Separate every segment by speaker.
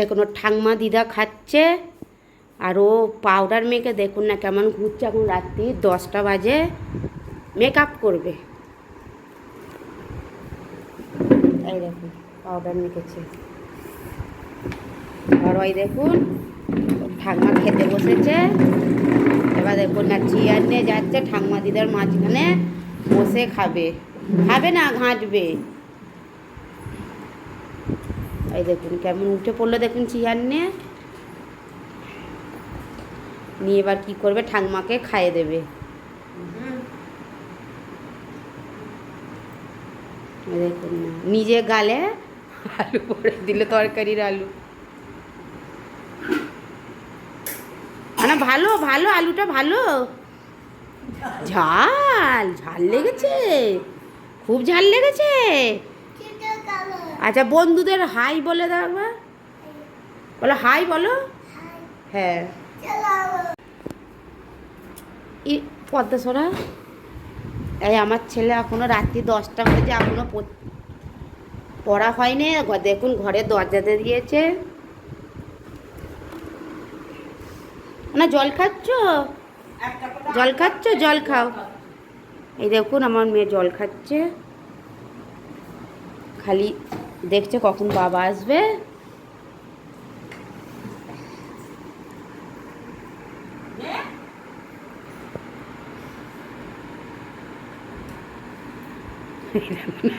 Speaker 1: দেখুন, ওর ঠাংমা দিদা খাচ্ছে, আর ও পাউডার মেখে দেখুন না কেমন ঘুরছে। এখন রাত্রি দশটা বাজে মেকআপ করবে। এই দেখুন পাউডার মেখেছে। আর ওই দেখুন ঠাংমা খেতে বসেছে। এবার দেখুন না চেয়ার নিয়ে যাচ্ছে ঠাংমা দিদার মাঝখানে বসে খাবে। খাবে না, ঘাঁটবে। এই দেখুন কেমন উঠে পড়ল, দেখুন চিহার নিয়ে। নিয়ে এবার কি করবে ঠাংমাকে খাইয়ে দেবে। দেখুন না, নিজে গালে আলু পরে দিল, তরকারির আলু। মানে ভালো ভালো, আলুটা ভালো। ঝাল ঝাল লেগেছে। খুব ঝাল লেগেছে? আচ্ছা বন্ধুদের হাই বলে দাও একবার। বলো হাই বলো। হ্যাঁ। ই পদ্মা সরা এই আমার ছেলে এখনও রাত্রি দশটা হয়েছে এখনও পড়- পড়া হয়নি। দেখুন ঘরে দরজাতে দিয়েছে। না জল খাচ্ছ? জল খাচ্ছ? জল খাও। এই দেখুন, আমার মেয়ে জল খাচ্ছে। খালি দেখছে কখন বাবা আসবে।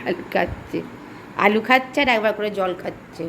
Speaker 1: আলু খাচ্ছে। আলু খাচ্ছে আর একবার করে জল খাচ্ছে।